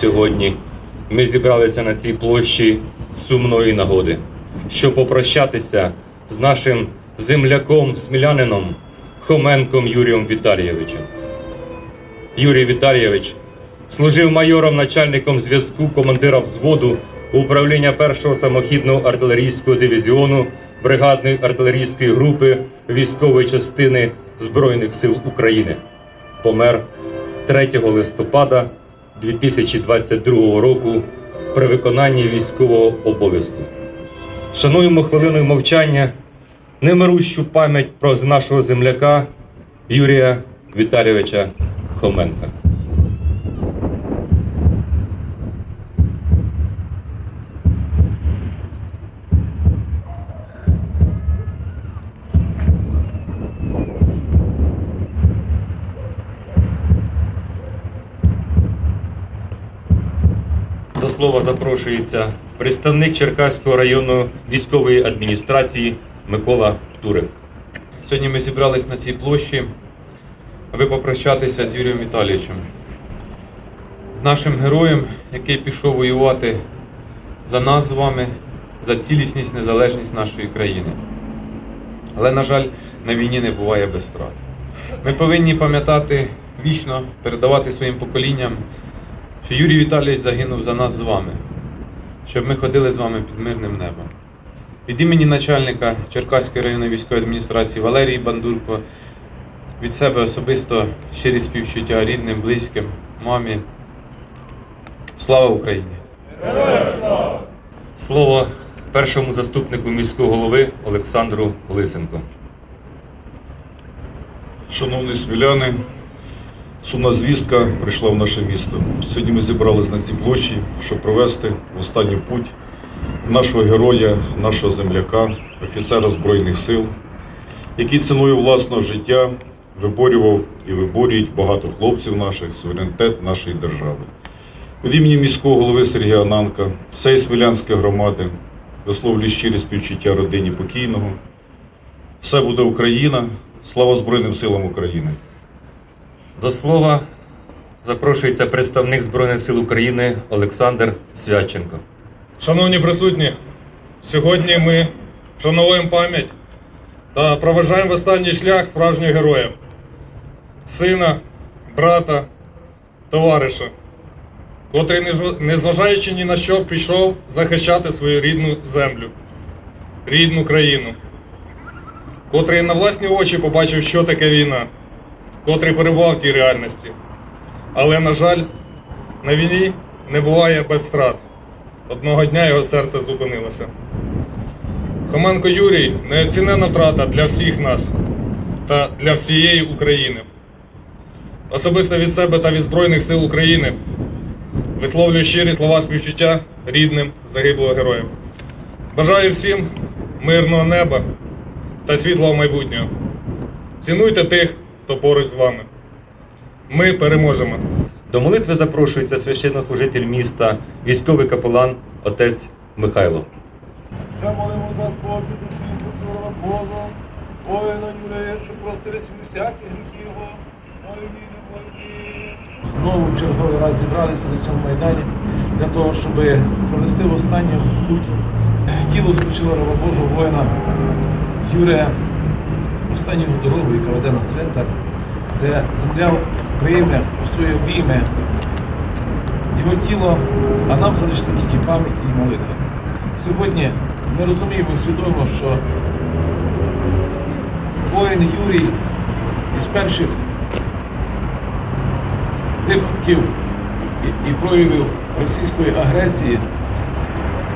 сьогодні ми зібралися на цій площі сумної нагоди, щоб попрощатися з нашим земляком, смілянином Хоменком Юрієм Віталійовичем. Юрій Віталійович служив майором начальником зв'язку командира взводу управління 1-го самохідного артилерійського дивізіону бригадної артилерійської групи військової частини Збройних сил України. Помер 3 листопада 2022 року при виконанні військового обов'язку. Шануємо хвилиною мовчання немирущу пам'ять про нашого земляка Юрія Віталійовича Хоменка. До слова запрошується представник Черкаського районної військової адміністрації Микола Турик. Сьогодні ми зібрались на цій площі, аби попрощатися з Юрієм Віталійовичем, з нашим героєм, який пішов воювати за нас з вами, за цілісність, незалежність нашої країни. Але, на жаль, на війні не буває без втрат. Ми повинні пам'ятати вічно, передавати своїм поколінням, що Юрій Віталійович загинув за нас з вами, щоб ми ходили з вами під мирним небом. Від імені начальника Черкаської районної військової адміністрації Валерії Бандурко, від себе особисто щирі співчуття рідним, близьким, мамі. Слава Україні! Слово першому заступнику міського голови Олександру Лисенко. Шановні сміляни, сумна звістка прийшла в наше місто. Сьогодні ми зібралися на цій площі, щоб провести в останній путь нашого героя, нашого земляка, офіцера Збройних сил, який ціною власного життя виборював і виборюють багато хлопців наших, суверенітет нашої держави. Від імені міського голови Сергія Ананка, всієї смілянської громади, висловлюю щирі співчуття родині покійного. Все буде Україна. Слава Збройним силам України! До слова запрошується представник Збройних сил України Олександр Свяченко. Шановні присутні, сьогодні ми вшановуємо пам'ять та проважаємо останній шлях справжнього героя, сина, брата, товариша, котрий, незважаючи ні на що, пішов захищати свою рідну землю, рідну країну, котрий на власні очі побачив, що таке війна, котрий перебував в тій реальності. Але, на жаль, на війні не буває без втрат. Одного дня його серце зупинилося. Хоменко Юрій неоцінена втрата для всіх нас та для всієї України. Особисто від себе та від Збройних сил України висловлюю щирі слова співчуття рідним загиблого героя. Бажаю всім мирного неба та світлого майбутнього. Цінуйте тих, хто поруч з вами. Ми переможемо. До молитви запрошується священнослужитель міста, військовий капелан отець Михайло. Ще молимо за спокій душі Христова Бога, ой на Юрея, щоб простились всякі гріхи його, Знову в черговий раз зібралися на цьому майдані для того, щоб провести в останню путь тіло спочило раба Божого воїна Юрія останню дорогу, яка веде на цвинтар, де земля прийме у своє обійме його тіло, а нам залишиться тільки пам'ять і молитва. Сьогодні ми розуміємо свідомо, що воїн Юрій із перших випадків і проявів російської агресії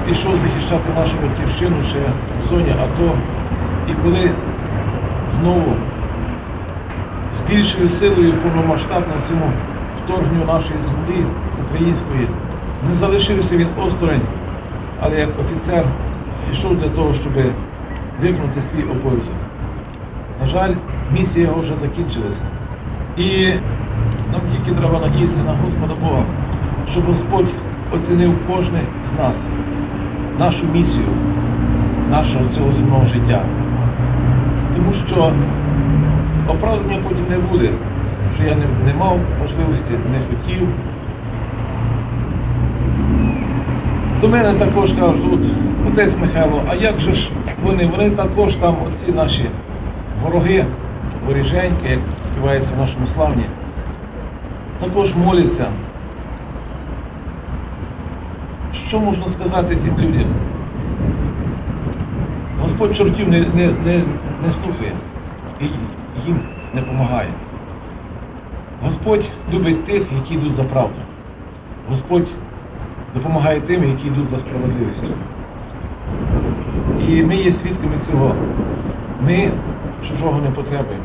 пішов захищати нашу батьківщину ще в зоні АТО. І коли знову більшою силою повномасштабному цьому вторгненню нашої землі української не залишився він осторонь, але як офіцер пішов для того, щоб виконати свій обов'язок. На жаль, місія його вже закінчилася. І нам тільки треба надіятися на Господа Бога, щоб Господь оцінив кожне з нас, нашу місію, нашого цього земного життя. Тому що оправдання потім не буде, що я не, не мав можливості, не хотів. До мене також кажуть, отець Михайло, а як же ж вони? Вони також там, оці наші вороги, воріженьки, як співається в нашому славні, також моляться. Що можна сказати тим людям? Господь чортів не, не, не, не слухає і їм не допомагає. Господь любить тих, які йдуть за правду. Господь допомагає тим, які йдуть за справедливістю. І ми є свідками цього. Ми чужого не потребуємо.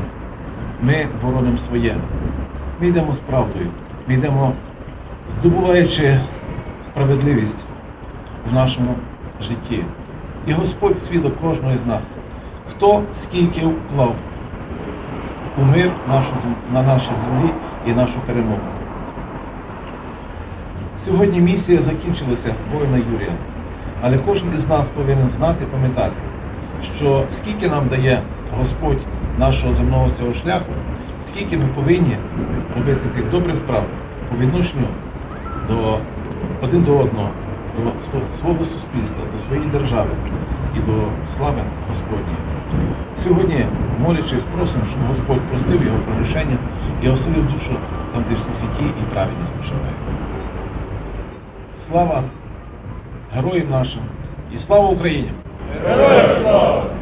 Ми боронимо своє. Ми йдемо з правдою. Ми йдемо здобуваючи справедливість в нашому житті. І Господь свідок кожного з нас, хто скільки вклав у мир на нашій землі і нашу перемогу. Сьогодні місія закінчилася воїна Юрія, але кожен із нас повинен знати, пам'ятати, що скільки нам дає Господь нашого земного цього шляху, скільки ми повинні робити тих добрих справ по відношенню до один до одного, до свого суспільства, до своєї держави і до слави Господньої. Сьогодні, молячись, просимо, щоб Господь простив його прогрішення і оселив душу там, де всі святі і праведність проживає. Слава героям нашим і слава Україні! Героям слава!